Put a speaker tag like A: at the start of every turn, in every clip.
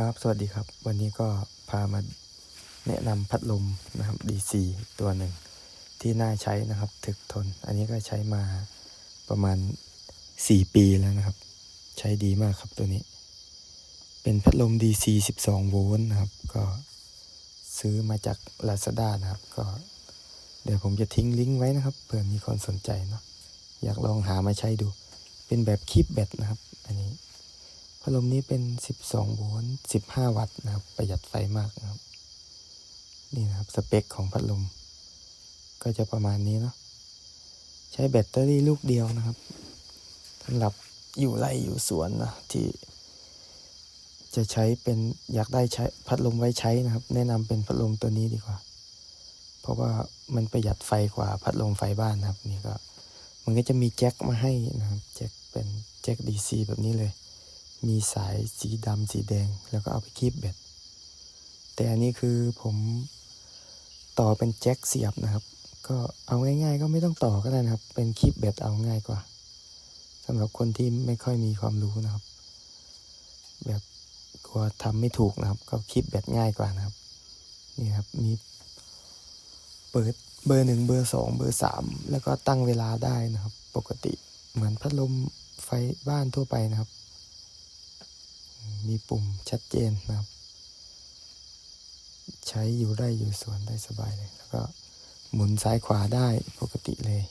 A: ครับ สวัสดีครับ วันนี้ก็พามาแนะนำพัดลมนะครับ DC ตัวหนึ่งที่น่าใช้นะครับ ถึกทน อันนี้ก็ใช้มาประมาณ 4 ปีแล้วนะครับ ใช้ดีมากครับตัวนี้ เป็นพัดลม DC 12 โวลต์นะครับ ก็ซื้อมาจาก Lazada นะครับ ก็เดี๋ยวผมจะทิ้งลิงก์ไว้นะครับเผื่อมีคนสนใจเนาะอยากลองหามาใช้ดู เป็นแบบคีบแบตนะครับ อันนี้ พัดลมนี้เป็น 12 โวลต์ 15 วัตต์นะครับ ประหยัดไฟมากนะครับ นี่นะครับสเปคของพัดลม ก็จะประมาณนี้เนาะ ใช้แบตเตอรี่ลูกเดียวนะครับสำหรับอยู่ไร่อยู่สวนนะที่จะใช้เป็นอยากได้ใช้พัดลมไว้ใช้นะครับ แนะนำเป็นพัดลมตัวนี้ดีกว่า เพราะว่ามันประหยัดไฟกว่าพัดลมไฟบ้านนะครับ นี่ก็มันก็จะมีแจ็คมาให้นะครับแจ็คเป็นแจ็ค DC แบบนี้เลย มีสายสีดำสีแดง แล้วก็เอาไปคีบแบตแต่อันนี้คือผมต่อเป็นแจ็คเสียบนะครับ ก็เอาง่ายๆ ก็ไม่ต้องต่อก็ได้นะครับ เป็นคีบแบตเอาง่ายกว่าสำหรับคนที่ไม่ค่อยมีความรู้นะครับ แบบกลัวทำไม่ถูกนะครับ ก็คีบแบตง่ายกว่านะครับ นี่ครับมีเปิดเบอร์หนึ่งเบอร์สองเบอร์สามแล้วก็ตั้งเวลาได้นะครับ ปกติเหมือนพัดลมไฟบ้านทั่วไปนะครับ มีปุ่มชัดเจนนะครับ ใช้อยู่ได้อยู่สวนได้สบายเลย แล้วก็หมุนซ้ายขวาได้ปกติเลย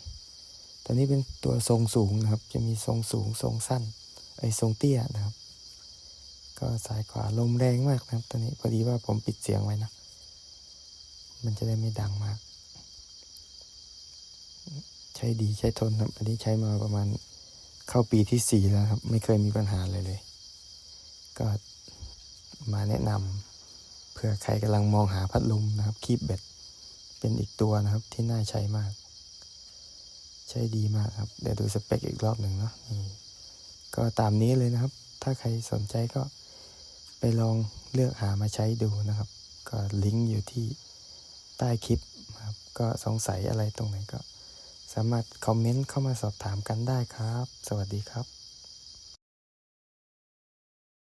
A: ตอนนี้เป็นตัวทรงสูงนะครับ จะมีทรงสูงทรงสั้น ไอ้ทรงเตี้ยนะครับ ก็ซ้ายขวาลมแรงมากนะครับตอนนี้พอดีว่าผมปิดเสียงไว้นะ มันจะได้ไม่ดังมาก ใช้ดีใช้ทนครับ อันนี้ใช้มาประมาณเข้าปีที่สี่แล้วครับ ไม่เคยมีปัญหาเลยเลย ก็มาแนะนำเผื่อใครกำลังมองหาพัดลมนะครับคีบเบ็ดเป็นอีกตัวนะครับที่น่าใช้มาก ใช้ดีมากครับ เดี๋ยวดูสเปคอีกรอบหนึ่งเนาะนี่ก็ตามนี้เลยนะครับ ถ้าใครสนใจก็ไปลองเลือกหามาใช้ดูนะครับ ก็ลิงก์อยู่ที่ใต้คลิปครับก็สงสัยอะไรตรงไหนก็ สามารถคอมเมนต์เข้ามาสอบถามกันได้ครับ สวัสดีครับ